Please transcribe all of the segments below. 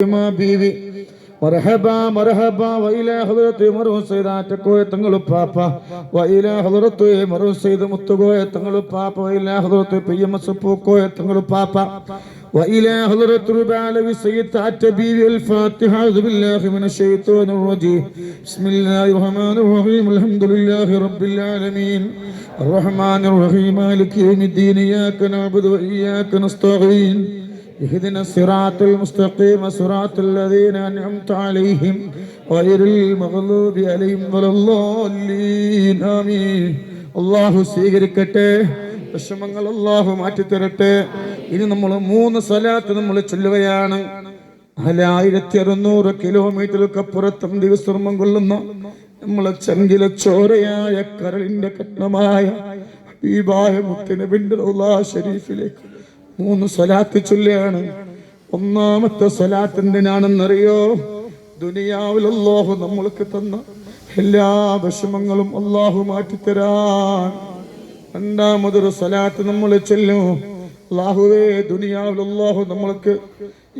ഫാത്തിമ ബീവി മർഹബ മർഹബ വൈല ഹദറത്ത് മറു സൈദാറ്റ കോയ തങ്ങളു പാപ്പ വൈല ഹദറത്ത് മറു സൈദ മുത്തുകോയ തങ്ങളു പാപ്പ വൈല ഹദറത്ത് പിയ്യമ സുപ്പു കോയ തങ്ങളു പാപ്പ وإلى حضرة ربالوي سيد تعتبي الفاتحة أعوذ بالله من الشيطان الرجيم بسم الله الرحمن الرحيم الحمد لله رب العالمين الرحمن الرحيم مالك يوم الدين إياك نعبد وإياك نستعين اهدنا الصراط المستقيم صراط الذين أنعمت عليهم غير المغلوب عليهم ولا الضالين آمين അള്ളാഹു സ്വീകരിക്കട്ടെ വിഷമങ്ങൾ അള്ളാഹു മാറ്റിത്തരട്ടെ ഇനി നമ്മൾ മൂന്ന് സ്ഥലത്ത് നമ്മൾ ചൊല്ലുകയാണ് നാലായിരത്തി അറുന്നൂറ് കിലോമീറ്ററുക്കപ്പുറത്തും ദിവസം കൊള്ളുന്ന നമ്മളെ ചങ്കില ചോരയായ കരളിന്റെ കഷ്ണമായ ഹബീബായ മുത്തിന് ബിൻഡുല്ലാ ഷരീഫിലേക്ക് മൂന്ന് സ്വലാത്ത് ചൊല്ലുകയാണ്. ഒന്നാമത്തെ സ്വലാത്ത് എന്തിനാണെന്നറിയോ ദുനിയാവിൽ അല്ലാഹു നമ്മൾക്ക് തന്ന എല്ലാ വിഷമങ്ങളും അള്ളാഹു മാറ്റിത്തരാൻ. രണ്ടാമതൊരു സ്വലാത്ത് നമ്മൾ ചെല്ലും. അള്ളാഹുവേ ദുനിയാവിൽ അള്ളാഹു നമ്മൾക്ക്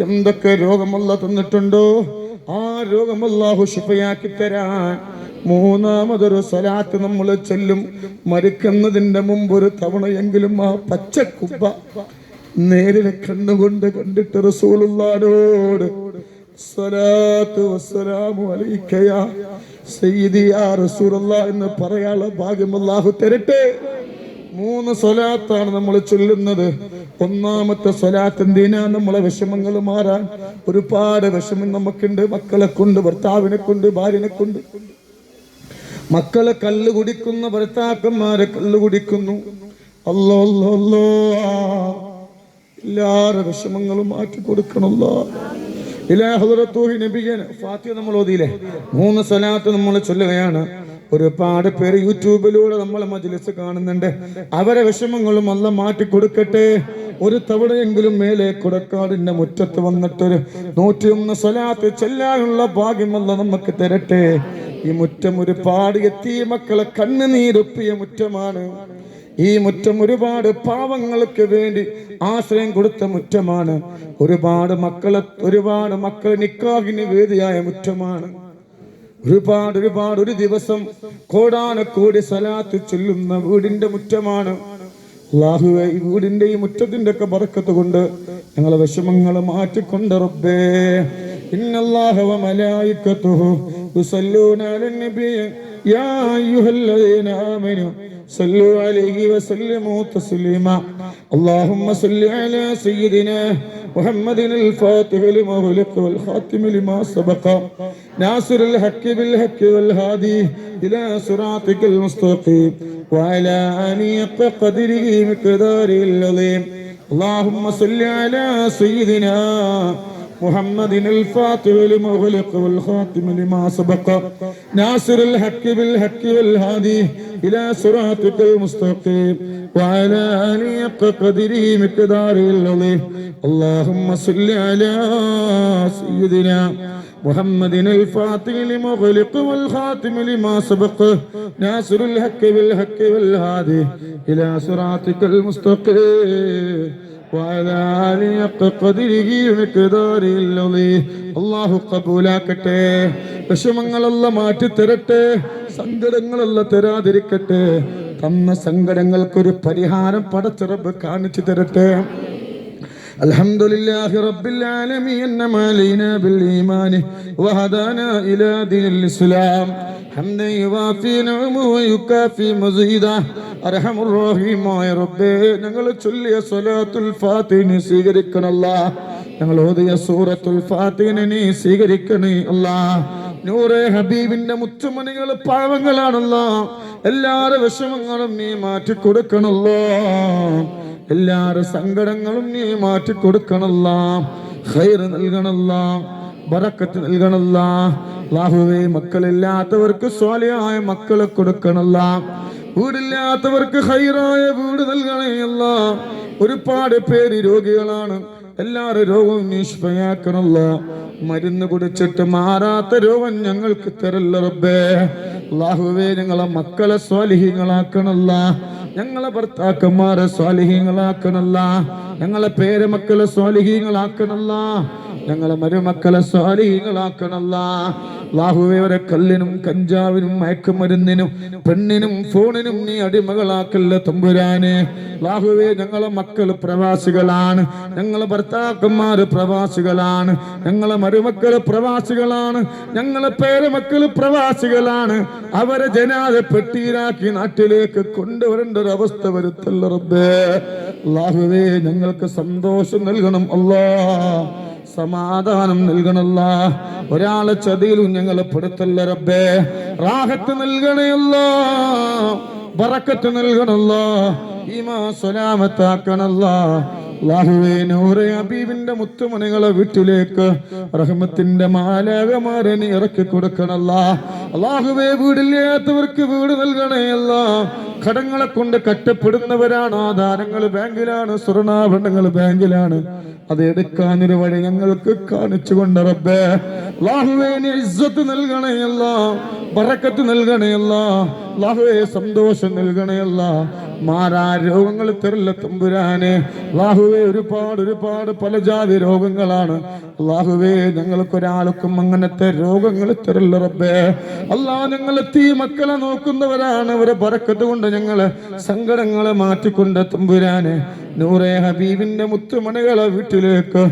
എന്തൊക്കെ രോഗമല്ല തന്നിട്ടുണ്ടോ? ആ രോഗം അല്ലാഹു ശുഭയാക്കി തരാൻ. മൂന്നാമതൊരു സ്വലാത്ത് നമ്മൾ ചെല്ലും. മരിക്കുന്നതിന്റെ മുമ്പ് ഒരു തവണയെങ്കിലും ആ പച്ചക്കുബ്ബ നേരിലെ കണ്ണുകൊണ്ട് കണ്ടിട്ട് റസൂലുള്ളാനോട് സ്വലാത്തു വസ്സലാമു അലൈക യാ സയ്യിദി യാ റസൂലല്ലാ എന്ന് പറയാനുള്ള ഭാഗ്യം അല്ലാഹു തരട്ടെ. മൂന്ന് സ്വലാത്താണ് നമ്മൾ ചൊല്ലുന്നത്. ഒന്നാമത്തെ സ്വലാത്ത് എന്തിനാ? നമ്മളെ വിഷമങ്ങൾ മാറാൻ. ഒരുപാട് വിഷമം നമുക്കുണ്ട്. മക്കളെ കൊണ്ട് ഭർത്താവിനെ കൊണ്ട് ഭാര്യനെ കൊണ്ട്. മക്കളെ കല്ല് കുടിക്കുന്ന ഭർത്താക്കന്മാരെ കല്ല് കുടിക്കുന്നു. അല്ലോ അല്ലോ അല്ലോ എല്ലാവരുടെ വിഷമങ്ങളും മാറ്റി കൊടുക്കണല്ലോ ഫാത്തിയ നമ്മൾ ഓതിയില്ലേ? മൂന്ന് സ്ഥലത്ത് നമ്മൾ ചൊല്ലുകയാണ്. ഒരുപാട് പേര് യൂട്യൂബിലൂടെ നമ്മളെ മജ്ലിസ് കാണുന്നുണ്ട്. അവരെ വിഷമങ്ങളും അല്ല മാറ്റി കൊടുക്കട്ടെ. ഒരു തവണയെങ്കിലും മേലെ കൊടക്കാടിന്റെ മുറ്റത്ത് വന്നിട്ടൊരു നൂറ്റിയൊന്ന് സ്വലാത്ത് ചെല്ലാനുള്ള ഭാഗ്യമല്ല നമുക്ക് തരട്ടെ. ഈ മുറ്റം ഒരുപാട് എത്തിയ മക്കളെ കണ്ണുനീരൊപ്പിയ മുറ്റമാണ്. ഈ മുറ്റം ഒരുപാട് പാവങ്ങൾക്ക് വേണ്ടി ആശ്രയം കൊടുത്ത മുറ്റമാണ്. ഒരുപാട് മക്കളെ ഒരുപാട് മക്കൾ നിക്കാഹിന് വേദിയായ മുറ്റമാണ്. ഒരുപാട് ഒരുപാട് ഒരു ദിവസം കോടാനക്കോടി സലാത്ത് ചൊല്ലുന്ന വീടിന്റെ മുറ്റമാണ്. അള്ളാഹുവെ ഈ വീടിന്റെ ഈ മുറ്റത്തിന്റെ ഒക്കെ ബറക്കത്ത് കൊണ്ട് ഞങ്ങളെ വിഷമങ്ങൾ മാറ്റിക്കൊണ്ട് റബ്ബേ. ഇന്നല്ലാഹ മലായിക്കത്തു യുസല്ലൂന يا أيها الذين آمنوا صلوا عليه وسلموا تسليما اللهم صل على سيدنا محمد الفاتح لما والخاتم لما سبق ناصر الحق بالحق والهادي إلى صراطك المستقيم وعلى أنيق قدره مقداره العظيم اللهم صل على سيدنا محمد الفاتح لما خلق والخاتم لما سبق ناصر الحق بالحق والهادي إلى صراطك المستقيم وعلى آله قدره مقداره العظيم اللهم صل على سيدنا محمد الفاتح لما خلق والخاتم لما سبق ناصر الحق بالحق والهادي إلى صراطك المستقيم وعلى آله قدره ومقداره العظيم അള്ളാഹു കബൂലാക്കട്ടെ വിഷമങ്ങളല്ല മാറ്റി തരട്ടെ സങ്കടങ്ങളല്ല തരാതിരിക്കട്ടെ തന്ന സങ്കടങ്ങൾക്കൊരു പരിഹാരം പടച്ചിറപ്പ് കാണിച്ചു തരട്ടെ الحمد لله رب العالمين أنعم علينا بالإيمان وهدانا إلى دين الإسلام حمدا يوافي نعمه ويكافي مزيدا أرحم الرحيم يا ربي ഞങ്ങൾ ചൊല്ലിയ സ്വലാത്തുൽ ഫാത്തിഹ സ്വീകരിക്കണല്ല ഞങ്ങൾ ഓതിയ സൂറത്തുൽ ഫാത്തിഹ നീ സ്വീകരിക്കണേ അല്ലാ നൂറെ ഹബീബിന്റെ മുത്തുമണികൾ പാവങ്ങളാണല്ല എല്ലാവരുടെ വിഷമങ്ങളും നീ മാറ്റി കൊടുക്കണല്ലോ എല്ലാവരുടെ സങ്കടങ്ങളും നീ മാറ്റി കൊടുക്കണല്ല. ഹൈർ നൽകണല്ല. ബറക്കത്ത് നൽകണല്ല. ലാഹുവേ മക്കളില്ലാത്തവർക്ക് സ്വാലിയായ മക്കളെ കൊടുക്കണല്ല. വീടില്ലാത്തവർക്ക് ഹൈറായ വീട് നൽകണയല്ല. ഒരുപാട് പേര് രോഗികളാണ്. എല്ലാവരും രോഗവും നീ ശിഫയാക്കണല്ല. മരുന്ന് കുടിച്ചിട്ട് മാറാത്ത രോഗം ഞങ്ങൾക്ക് തരല്ല റബ്ബേ. ലാഹുവേ ഞങ്ങളെ മക്കളെ സ്വാലിഹീങ്ങളാക്കണല്ല. ഞങ്ങളെ ഭർത്താക്കന്മാരെ സ്വാലിഹീങ്ങളാക്കണല്ല. ഞങ്ങളെ പേരമക്കളെ സ്വാലിഹീങ്ങളാക്കണല്ല. ഞങ്ങളെ മരുമക്കളെ സ്വാലിഹീങ്ങളാക്കണല്ല. അള്ളാഹുവേ വരെ കല്ലിനും കഞ്ചാവിനും മയക്കുമരുന്നിനും പെണ്ണിനും ഫോണിനും നീ അടിമകളാക്കല്ല തമ്പുരാനെ. അള്ളാഹുവേ ഞങ്ങളെ മക്കൾ പ്രവാസികളാണ്. ഞങ്ങളെ ഭർത്താക്കന്മാര് പ്രവാസികളാണ്. ഞങ്ങളെ മരുമക്കൾ പ്രവാസികളാണ്. ഞങ്ങളെ പേരമക്കൾ പ്രവാസികളാണ്. അവരെ ജനാത പെട്ടിയിലാക്കി നാട്ടിലേക്ക് കൊണ്ടുവരേണ്ട ഒരു അവസ്ഥ വരുത്തല്ല റബ്ബേ. അള്ളാഹുവേ ഞങ്ങൾക്ക് സന്തോഷം നൽകണം അല്ലാ. സമാധാനം നൽകണല്ല. ഒരാളെ ചതിയിലും ഞങ്ങളെ പെടുത്തല്ല റബ്ബേ. റാഹത്ത് നൽകണയല്ലോ ബറക്കത്ത് നൽകണല്ലോ. ഈമാ സ്വലാമത്താക്കണല്ല. നൂറെ ഹബീബിന്റെ മുത്തുമണികളെ വീട്ടിലേക്ക് റഹ്മത്തിന്റെ മാലാകമാരെ ഇറക്കി കൊടുക്കണല്ല. അള്ളാഹുവേ വീടില്ലാത്തവർക്ക് വീട് നൽകണയല്ല. കടങ്ങളെ കൊണ്ട് കട്ടപ്പെടുന്നവരാണ് ആധാരങ്ങൾ ബാങ്കിലാണ് സ്വർണാഭരണങ്ങൾ ബാങ്കിലാണ്. അത് എടുക്കാനൊരു വഴി ഞങ്ങൾക്ക് കാണിച്ചു കൊണ്ട് റബ്ബേ. അല്ലാഹുവേ നീ ഇസ്സത്ത് നൽകണയല്ല ബറക്കത്ത് നൽകണയല്ല. സന്തോഷം നൽകണയല്ല. മാറാ രോഗങ്ങൾ തരില്ല തമ്പുരാനെ. അല്ലാഹുവേ ഒരുപാട് ഒരുപാട് പല ജാതി രോഗങ്ങളാണ്. അല്ലാഹുവേ ഞങ്ങൾക്കൊരാൾക്കും അങ്ങനത്തെ രോഗങ്ങൾ തരില്ല റബ്ബേ. അല്ലാ ഞങ്ങൾ തീ മക്കളെ നോക്കുന്നവരാണ്. അവരെ പറക്കത്തുകൊണ്ട് ഞങ്ങൾ സങ്കടങ്ങളെ മാറ്റിക്കൊണ്ട് തമ്പുരാനെ. നൂറെ ഹബീബിന്റെ മുത്തുമണികളെ വീട്ടിലേക്ക്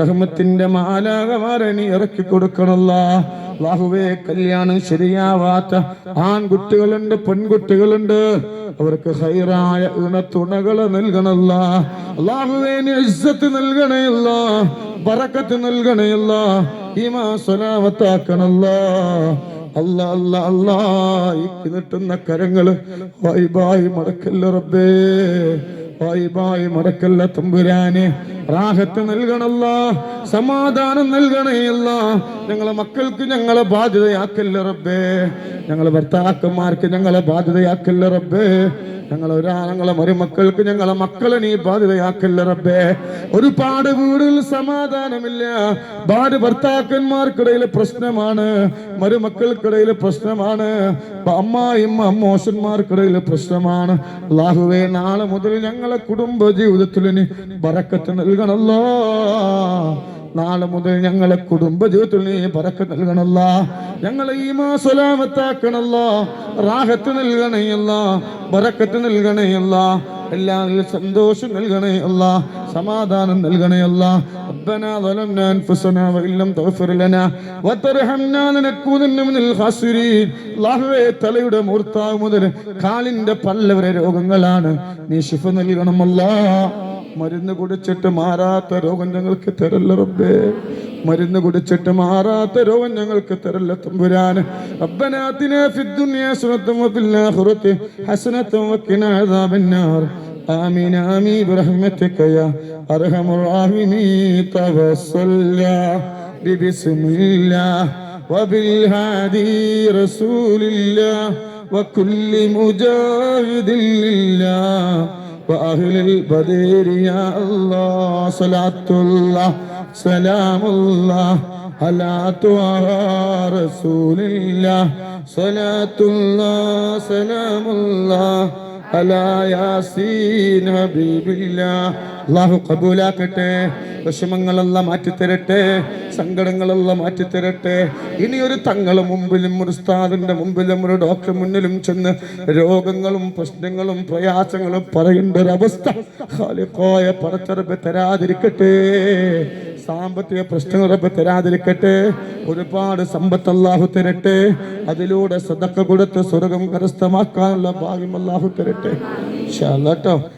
റഹ്മത്തിന്റെ മാലാകമാരണി ഇറക്കി കൊടുക്കണല്ല. അല്ലാഹുവേ കല്യാണം ശരിയാവാത്ത ആൺകുട്ടികളുണ്ട് പെൺകുട്ടികളുണ്ട്. അവർക്ക് ഹൈറായ ഇണത്തുണകൾ നൽകണല്ല. അല്ലാഹുവേ നീ ഇസ്സത്ത് നൽകണയല്ല ബറക്കത്ത് നൽകണയല്ല ഈമാ സ്വലാമത്താക്കണല്ല. അല്ല അല്ല അല്ല ഈ കിട്ടുന്ന കരങ്ങൾ വായി മടക്കല്ല റബ്ബേ. വായി മടക്കല്ല തമ്പുരാനെ. റാഹത്ത് നൽകണല്ല സമാധാനം നൽകണയല്ല. ഞങ്ങളെ മക്കൾക്ക് ഞങ്ങളെ ബാധ്യതയാക്കല്ല റബ്ബേ. ഞങ്ങളെ ഭർത്താക്കന്മാർക്ക് ഞങ്ങളെ ബാധ്യതയാക്കല്ല റബ്ബേ. ഞങ്ങളെ ഒരാ ഞങ്ങളെ മരുമക്കൾക്ക് ഞങ്ങളെ മക്കളെ നീ ബാധ്യതയാക്കല്ല റബ്ബേ. ഒരുപാട് വീടിൽ സമാധാനമില്ല. ഭാര്യ ഭർത്താക്കന്മാർക്കിടയിൽ പ്രശ്നമാണ് മരുമക്കൾക്കിടയിൽ പ്രശ്നമാണ് അമ്മായും അമ്മോശന്മാർക്കിടയിൽ പ്രശ്നമാണ്. അള്ളാഹുവേ നാളെ മുതൽ ഞങ്ങളെ കുടുംബ ജീവിതത്തിൽ നീ ബറക്കത്ത് നൽകണല്ലോ നാളെ മുതൽ ഞങ്ങളെ കുടുംബ ജീവിതത്തിൽ നീ പറക്ക് നൽകണല്ല ഞങ്ങളെ ഈ മാസലാമത്താക്കണല്ല റാഹത്ത് നൽകണയല്ല ബറക്കത്ത് നൽകണയല്ല എല്ലാവരും സന്തോഷം നൽകണയല്ല സമാധാനം നൽകണയല്ല ربنا ظلمنا انفسنا وان لم تغفر لنا وترحمنا لنكونن من الخاسرين അല്ലാഹുവേ തലയുടെ മൂർത്താവ് മുതൽ കാലിന്റെ പല്ല് വരെ രോഗങ്ങളാണ് നീ ശിഫ നൽകണമല്ലാ മരുന്ന് കുടിച്ചിട്ട് മാറാത്ത രോഗം ഞങ്ങൾക്ക് തരല്ല റബ്ബേ മരുന്ന് കുടിച്ചിട്ട് മാറാത്ത രോഗം ഞങ്ങൾക്ക് തരല്ല തമ്പുരാൻ ربنا آتنا في الدنيا حسنة وفي الآخرة حسنة وقنا عذاب النار آمين آمين برحمتك يا أرحم الراحمين توسلنا ببسم الله وبالهادي رسول الله وكل مجاهد لله وأهل البدر يا الله صلاة الله سلام الله على رسول الله صلاة الله سلام الله അള്ളാഹു കബൂലാക്കട്ടെ വിഷമങ്ങളെല്ലാം മാറ്റിത്തരട്ടെ. സങ്കടങ്ങളെല്ലാം മാറ്റിത്തരട്ടെ. ഇനിയൊരു തങ്ങളെ മുമ്പിലും ഒരു ഉസ്താദിന്റെ മുമ്പിലും ഒരു ഡോക്ടർ മുന്നിലും ചെന്ന് രോഗങ്ങളും പ്രശ്നങ്ങളും പ്രയാസങ്ങളും പറയേണ്ട ഒരവസ്ഥ. പടച്ചറബ് തരാതിരിക്കട്ടെ. സാമ്പത്തിക പ്രശ്നങ്ങൾ റബ്ബ് തരാതിരിക്കട്ടെ. ഒരുപാട് സമ്പത്ത് അള്ളാഹു തരട്ടെ. അതിലൂടെ സദക്ക കൊടുത്ത് സ്വർഗം കരസ്ഥമാക്കാനുള്ള ഭാഗ്യം അള്ളാഹു തരട്ടെ. ട്ടോ.